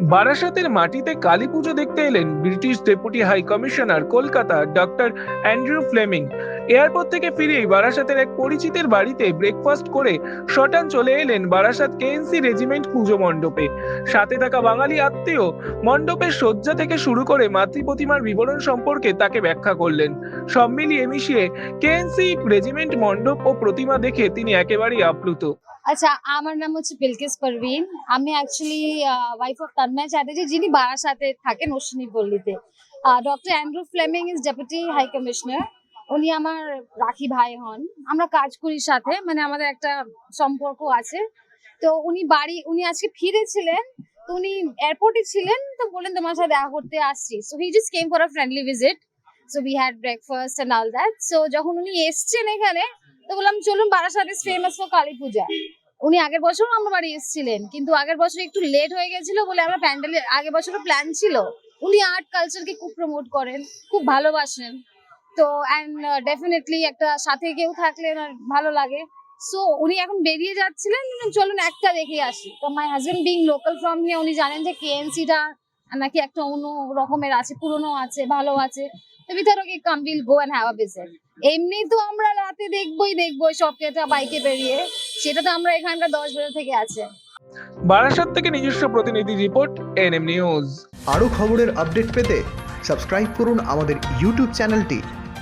বারাসাতের মাটিতে কালী পুজো দেখতে এলেন British deputy high commissioner Kolkata doctor Andrew Fleming. Airport থেকে ফিরেই বারাসাতের এক পরিচিতের বাড়িতে ব্রেকফাস্ট করে শটান চলে এলেন বারাসাত কেএনসি রেজিমেন্ট পুজো মণ্ডপে। সাথে থাকা বাঙালি আত্মীয় মণ্ডপের শয্যা থেকে শুরু করে মাতৃ প্রতিমার বিবরণ সম্পর্কে তাকে ব্যাখ্যা করলেন। সব মিলিয়ে মিশিয়ে কেএনসি রেজিমেন্ট মণ্ডপ ও প্রতিমা দেখে তিনি একেবারেই আপ্লুত। আচ্ছা আমার নাম হচ্ছে বিলকিস পারভিন আমি actually wife of Tanmoy Chatterjee যিনি বারাসাতে থাকেন Ashwini পল্লীতে doctor Andrew Fleming is deputy high commissioner উনি আমার রাখি ভাই হন। আমরা কাজ করি সাথে মানে আমাদের একটা সম্পর্ক আছে। তো উনি বাড়ি, উনি আজকে ফিরেছিলেন, তো উনি এয়ারপোর্টে ছিলেন, তো বললেন তোমার সাথে দেখা করতে আসছি। So he just came for a friendly visit so we had breakfast and all that so যখন উনি এসছেন এখানে, তো বললাম, চলুন Barasat is famous for Kali Puja. উনি আগের বছরও আমার বাড়ি এসেছিলেন, কিন্তু আগের বছর একটু লেট হয়ে গেছিল বলে আমরা প্যান্ডেলের আগের বছরও প্ল্যান ছিল। উনি আর্ট কালচারকে খুব প্রমোট করেন, খুব ভালোবাসেন। তো অ্যান্ড ডেফিনেটলি একটা সাথে কেউ থাকলে ভালো লাগে। সো উনি এখন বেরিয়ে যাচ্ছিলেন চলুন একটা দেখে আসি। তো my husband being local from here উনি জানেন যে কেএনসিটা নাকি একটা অন্য রকমের আছে পুরনো আছে ভালো আছে। তো we thought come will go and have a visit এমনি তো আমরা রাতে দেখবোই দেখবোই সব কেটা বাইকে বেরিয়ে। সেটা তো আমরা এখানকার দশ বেলা থেকে আছে। বারাসাত থেকে নিজস্ব প্রতিনিধি রিপোর্ট এনএম নিউজ আরও খবরের আপডেট পেতে সাবস্ক্রাইব করুন আমাদের ইউটিউব চ্যানেলটি